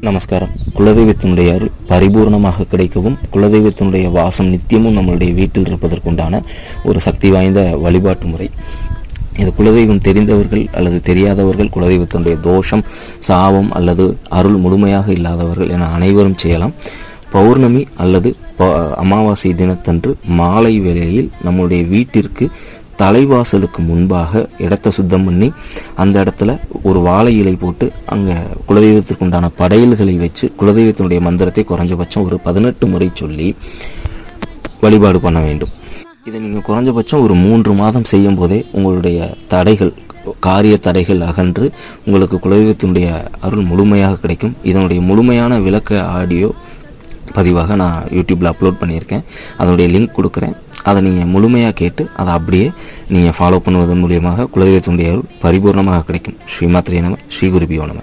நமஸ்காரம். குலதெய்வத்தினுடைய அருள் பரிபூர்ணமாக கிடைக்கவும் குலதெய்வத்தினுடைய வாசம் நித்தியமும் நம்மளுடைய வீட்டில் இருப்பதற்குண்டான ஒரு சக்தி வாய்ந்த வழிபாட்டு முறை. இது குலதெய்வம் தெரிந்தவர்கள் அல்லது தெரியாதவர்கள் குலதெய்வத்தினுடைய தோஷம் சாபம் அல்லது அருள் முழுமையாக இல்லாதவர்கள் என அனைவரும் செய்யலாம். பௌர்ணமி அல்லது ப- அமாவாசை தினத்தன்று மாலை வேளையில் நம்முடைய வீட்டிற்கு தலைவாசலுக்கு முன்பாக இடத்த சுத்தம் பண்ணி அந்த இடத்துல ஒரு வாழை இலை போட்டு அங்கே குலதெய்வத்துக்கு உண்டான படையல்களை வச்சு குலதெய்வத்தினுடைய மந்திரத்தை குறைஞ்சபட்சம் ஒரு பதினெட்டு முறை சொல்லி வழிபாடு பண்ண வேண்டும். இதை நீங்கள் குறைஞ்சபட்சம் ஒரு மூன்று மாதம் செய்யும் போதே உங்களுடைய தடைகள் காரிய தடைகள் அகன்று உங்களுக்கு குலதெய்வத்தினுடைய அருள் முழுமையாக கிடைக்கும். இதனுடைய முழுமையான விளக்க ஆடியோ பதிவாக நான் யூடியூப்பில் அப்லோட் பண்ணியிருக்கேன். அதனுடைய லிங்க் கொடுக்குறேன். அதை நீங்கள் முழுமையாக கேட்டு அதை அப்படியே நீங்கள் ஃபாலோ பண்ணுவதன் மூலியமாக குலதெய்வத்தினுடைய அருள் பரிபூர்ணமாக கிடைக்கும். ஸ்ரீமாத்திரே நம ஸ்ரீ குருபியோ நம.